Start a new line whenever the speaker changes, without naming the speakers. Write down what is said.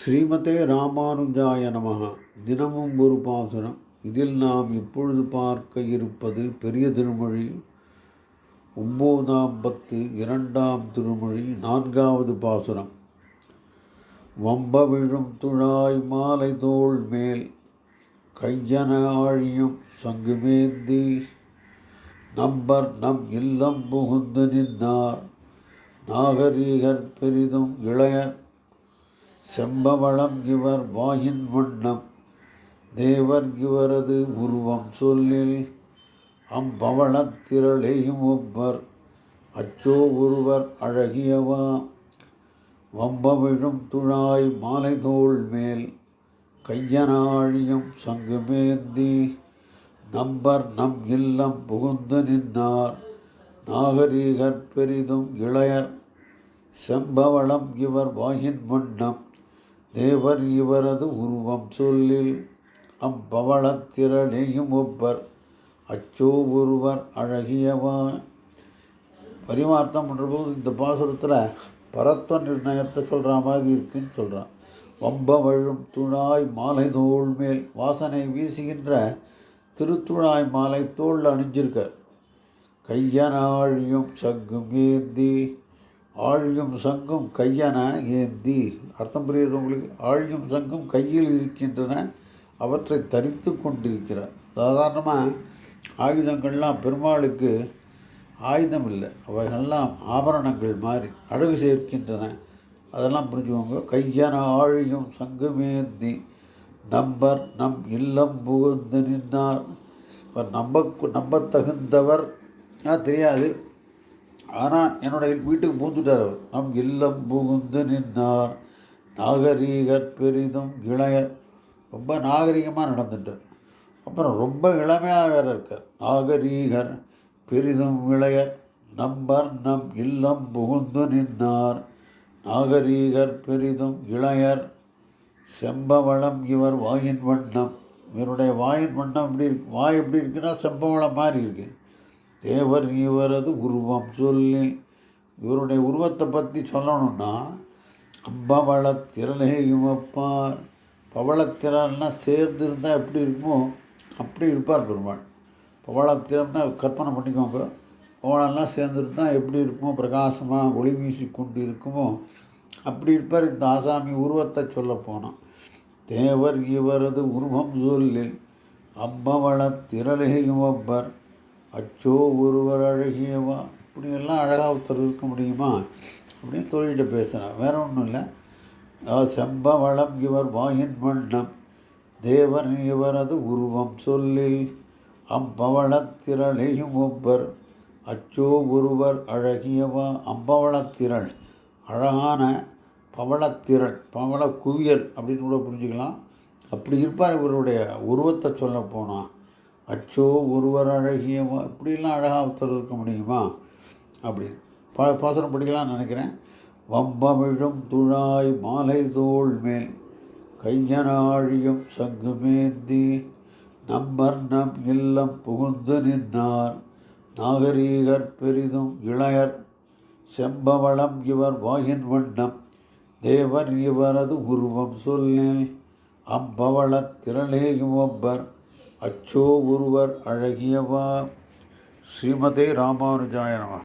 ஸ்ரீமதே ராமானுஜாய நமக. தினமும் ஒரு பாசுரம். இதில் நாம் இப்பொழுது பார்க்க இருப்பது பெரிய திருமொழி. ஒம்போதாம் பத்து இரண்டாம் திருமொழி நான்காவது பாசுரம். வம்ப விழும் துழாய் மாலை தோல் மேல் கையன ஆழியும் சங்குமேந்தி நம்பர் நம் இல்லம் புகுந்து நின்னார். நாகரீகர் பெரிதும் இளையர் செம்பவளம் இவர் வாயின் வண்ணம் தேவர் இவரது உருவம் சொல்லில் அம்பவளத்திரளேயும் ஒப்பர் அச்சோ ஒருவர் அழகியவா? வம்பவிழும் துழாய் மாலை தோள் மேல் கையனாழியும் சங்குமேந்தி நம்பர் நம் இல்லம் புகுந்து நின்னார் நாகரீகர் பெரிதும் இளையர் செம்பவளம் இவர் வாயின் வண்ணம். தேவர் இவரது உருவம் சொல்லில் அம்பவளத்திரளேயும் ஒப்பர். அச்சோ ஒருவர் அழகியவா. பரிமார்த்தம் பண்ணுறபோது இந்த பாசுரத்தில் பரத்வ நிர்ணயத்தை சொல்கிற மாதிரி இருக்குன்னு சொல்கிறான் வம்ப வழும் துழாய் மாலை தோள் மேல் வாசனை வீசுகின்ற திருத்துழாய் மாலை தோல் அணிஞ்சிருக்கார். கையனாழியும் சங்கும் ஏந்தி ஆழியும் சங்கும் கையன ஏந்தி. அர்த்தம் புரியுது உங்களுக்கு? ஆழியும் சங்கும் கையில் இருக்கின்றன அவற்றை தரித்து கொண்டிருக்கிறார் சாதாரணமாக ஆயுதங்கள்லாம் பெருமாளுக்கு ஆயுதம் இல்லை அவைகள்லாம் ஆபரணங்கள் மாதிரி அழகு சேர்க்கின்றன. அதெல்லாம் புரிஞ்சுக்கோங்க. கையன ஆழியும் சங்குமேந்தி நம்பர் நம் இல்லம் புகுந்து நின்னார். இப்போ நம்ப நம்பத்தகுந்தவர். தெரியாது. ஆனால் என்னுடைய வீட்டுக்கு பூந்துட்டார் அவர் நம் இல்லம் புகுந்து நின்றார். நாகரீகர் பெரிதும் இளையர் ரொம்ப நாகரிகமாக நடந்துட்டார் அப்புறம் ரொம்ப இளமையாக வேறு இருக்கார். நாகரீகர் பெரிதும் இளையர் நம்பர் நம் இல்லம் புகுந்து நின்றார். நாகரீகர் பெரிதும் இளையர் செம்பவளம் இவர் வாயின் வண்ணம். இவருடைய வாயின் வண்ணம் எப்படி இருக்கு வாய் எப்படி இருக்குன்னா செம்பவளம் மாதிரி இருக்குது தேவர் இவரது உருவம் சொல்லி இவருடைய உருவத்தை பற்றி சொல்லணும்னா அம்பவள திரளையும் வைப்பார். பவளத்திரன்னா சேர்ந்து இருந்தால் எப்படி இருக்குமோ அப்படி இருப்பார் பெருமாள். பவளத்திரம்னா கற்பனை பண்ணிக்கோங்க. பவளம்லாம் சேர்ந்துருந்தால் எப்படி இருக்குமோ பிரகாசமாக ஒளி வீசி கொண்டு இருக்குமோ அப்படி இருப்பார். இந்த ஆசாமி உருவத்தை சொல்ல போனோம் தேவர் இவரது உருவம் சொல்லி அம்பவள திரளையும் ஒப்பர் அச்சோ ஒருவர் அழகியவா இப்படியெல்லாம் அழகாக ஒருத்தர் இருக்க முடியுமா? அப்படின்னு தொழில்கிட்ட பேசுகிறேன் வேற ஒன்றும் இல்லை. செம்பவளம் இவர் வாயின் வண்ணம். தேவன் இவரது உருவம் சொல்லில். அம்பவளத்திரளையும் ஒப்பர் அச்சோ ஒருவர் அழகியவா அம்பவளத்திரள் அழகான பவளத்திரள் பவள குவியல் அப்படின்னு கூட புரிஞ்சுக்கலாம். அப்படி இருப்பார் இவருடைய உருவத்தை சொல்ல போனால் அச்சோ ஒருவர் அழகியமா இப்படிலாம் அழகாக ஒருத்தர் இருக்க முடியுமா? அப்படி ப பாசனம் படிக்கலாம்னு நினைக்கிறேன். வம்பமிழும் துழாய் மாலை தோல் மேல் கையனாழியும் சங்குமேந்தி நம்பர் நம் இல்லம் புகுந்து நின்னார் நாகரீகர் பெரிதும் இளையர் செம்பவளம் இவர் வாயின் வண்ணம் தேவர் இவரது உருவம் சொல்லில் அம்பவளத் திரளேயும் ஒப்பர் அச்சோ ஒருவர் அழகியவா? ஸ்ரீமதே ராமானுஜாய நம.